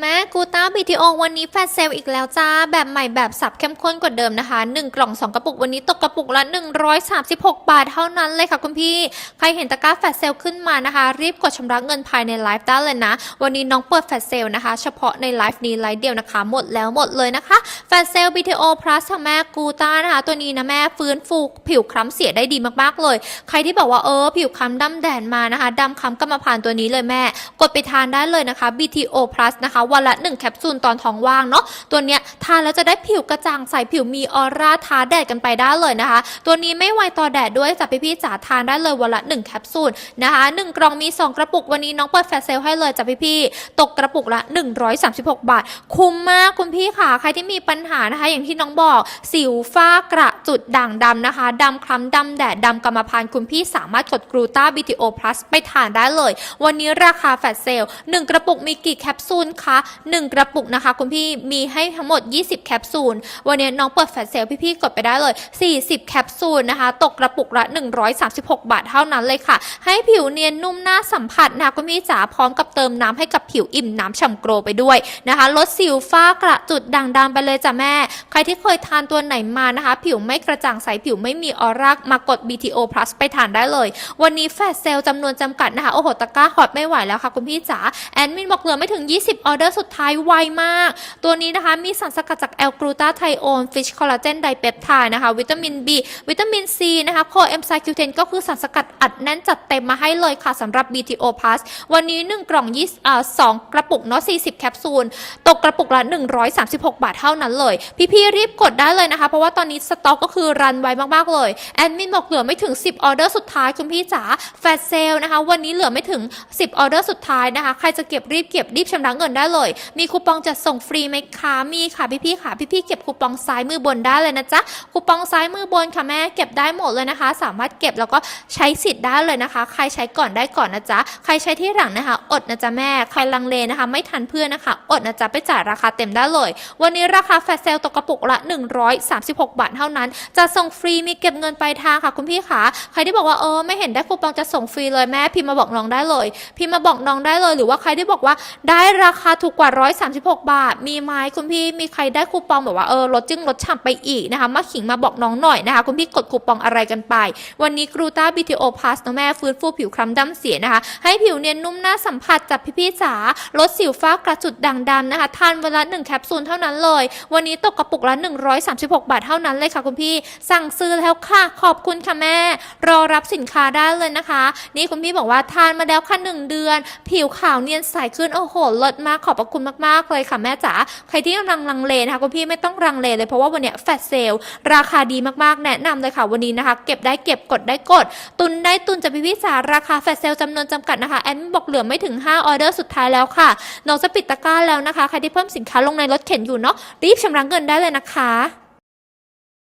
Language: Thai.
แม่กูต้าบีทีโอวันนี้แฟชเซลอีกแล้วจ้า แบบใหม่แบบสับเข้มข้นกว่าเดิมนะคะ 1 กล่อง 2 กระปุกวันนี้ตกกระปุกละ 136 บาทเท่านั้นเลยค่ะคุณพี่ ใครเห็นตะกร้าแฟชเซลขึ้นมานะคะ รีบกดชำระเงินภายในไลฟ์ได้เลยนะ วันนี้น้องเปิดแฟชเซลนะคะ เฉพาะในไลฟ์นี้ไลฟ์เดียวนะคะ หมดแล้วหมดเลยนะคะแฟชเซล BTO Plus ค่ะแม่กูต้านะคะ ตัวนี้นะแม่ฟื้นฟูผิวคล้ำเสียได้ดีมากๆเลย ใครที่บอกว่าเออผิวคล้ำดำแดดมานะคะดำคล้ำกรรมพันธ์ตัวนี้เลยแม่ กดไปทานได้เลยนะคะ BTO Plus นะคะวันละ 1 แคปซูลตอนท้องว่างเนาะตัวเนี้ยทานแล้วจะได้ผิวกระจ่างใสผิวมีออร่าทาแดดกันไปได้เลยนะคะ ตัวนี้ไม่ไวต่อแดดด้วยจ้ะพี่ๆจ๋าทานได้เลยวันละ 1 แคปซูลนะคะ1กล่องมี 2 กระปุกวันนี้น้องเปิดแฟลชเซลให้เลยจ้ะพี่ๆตกกระปุกละ 136 บาท คุ้มมากคุณพี่ค่ะใครที่มีปัญหานะคะ อย่างที่น้องบอกสิวฝ้ากระจุดด่างดำนะคะดำคล้ำดำแดดดำกรรมพันธุ์คุณพี่สามารถกดกรูต้า BTO Plus ไปทานได้เลย วันนี้ราคาแฟลชเซล1กระปุกมีกี่แคปซูลคะ1 กระปุกนะคะ คุณพี่มีให้ทั้งหมด 20 แคปซูล วันนี้น้องเปิดแฟลชเซลพี่ๆกดไปได้เลย 40 แคปซูลนะคะ ตกกระปุกละ 136 บาทเท่านั้นเลยค่ะ ให้ผิวเนียนนุ่มหน้าสัมผัสนะคุณพี่จ๋าพร้อมกับเติมน้ำให้กับผิวอิ่มน้ำฉ่ำโกรไปด้วยนะคะ ลดสิวฝ้ากระจุดด่างดำไปเลยจ้ะแม่ ใครที่เคยทานตัวไหนมานะคะ ผิวไม่กระจ่างใสผิวไม่มีออร่ามากด BTO Plus ไปทานได้เลย วันนี้แฟลชเซลจำนวนจำกัดนะคะ โอ้โหตะกร้าฮอตไม่ไหวแล้วค่ะคุณพี่จ๋าแอดมินบอกเหลือไม่ถึง 20ออเดอร์สุดท้ายไวมาก ตัวนี้นะคะมีสารสกัดจากแอลกลูตาไทโอนฟิชคอลลาเจนไดเปปไทด์นะคะ วิตามิน B วิตามิน C นะคะโคเอนไซคิวเทนก็คือสารสกัดอัดแน่นจัดเต็มมาให้เลยค่ะสำหรับ BTO Plus วันนี้ 1 กล่อง20อ่า2กระปุกเนาะ40 แคปซูล ตกกระปุกละ 136 บาทเท่านั้นเลย พี่ๆรีบกดได้เลยนะคะ เพราะว่าตอนนี้สต็อกก็คือรันไวมากๆเลยแอดมินบอกเหลือไม่ถึง 10 ออเดอร์สุดท้ายคุณพี่จ๋าแฟชเซลนะคะ วันนี้เหลือไม่ถึง 10 ออเดอร์สุดท้ายนะคะ ใครจะเก็บรีบเก็บรีบชำระเงินได้เลย มีคูปองจัดส่งฟรีไหมคะมีค่ะพี่ๆค่ะพี่ๆเก็บคูปองซ้ายมือบนได้เลยนะจ๊ะคูปองซ้ายมือบนค่ะแม่เก็บได้หมดเลยนะคะ สามารถเก็บแล้วก็ใช้สิทธิ์ได้เลยนะคะ ใครใช้ก่อนได้ก่อนนะจ๊ะใครใช้ที่หลังนะคะ อดนะจ๊ะแม่ใครลังเลนะคะ ไม่ทันเพื่อนนะคะ อดนะจ๊ะไปจ่ายราคาเต็มได้เลย วันนี้ราคาแฟลชเซลตกกระปุกละ 136 บาทเท่านั้น จะส่งฟรีมีเก็บเงินปลายทางค่ะคุณพี่คะใครที่บอกว่าเออไม่เห็นได้คูปองจะส่งฟรีเลยแม่พิมพ์มาบอกน้องได้เลย พิมพ์มาบอกน้องได้เลย หรือว่าใครที่บอกว่าได้ราคาถูกกว่า 136 บาท มีไหมคุณพี่มีใครได้คูปองแบบว่าเออลดจึงลดฉ่ำไปอีกนะคะมาขิงมาบอกน้องหน่อยนะคะคุณพี่กดคูปองอะไรกันไป วันนี้กรูต้า BTO Plus นะแม่ฟื้นฟูผิวคล้ำดำเสียนะคะ ให้ผิวเนียนนุ่มน่าสัมผัสจากพี่ๆจ๋าลดสิวฟ้ากระจุดด่างดำนะคะทานเวลา1แคปซูลเท่านั้นเลย วันนี้ตกกระปุกละ 136 บาทเท่านั้นเลยค่ะคุณพี่ สั่งซื้อแล้วค่ะขอบคุณค่ะแม่ รอรับสินค้าได้เลยนะคะ นี่คุณพี่บอกว่าทานมาแล้วค่ะหนึ่งเดือน ผิวขาวเนียนใสขึ้นโอ้โหลิศมากขอบพระคุณมากๆเลยค่ะแม่จ๋าใครที่กำลังลังเลนะคะคุณพี่ไม่ต้องลังเลเลยเพราะว่าวันเนี้ยแฟลชเซลราคาดีมากๆ แนะนำเลยค่ะวันนี้นะคะ เก็บได้เก็บกดได้กด ตุนได้ตุนจะพิพิสาราคาแฟลชเซลจำนวนจำกัดนะคะแอนบอกเหลือไม่ถึง 5 ออเดอร์สุดท้ายแล้วค่ะน้องจะปิดตะกร้าแล้วนะคะใครที่เพิ่มสินค้าลงในรถเข็นอยู่เนาะรีบชำระเงินได้เลยนะคะ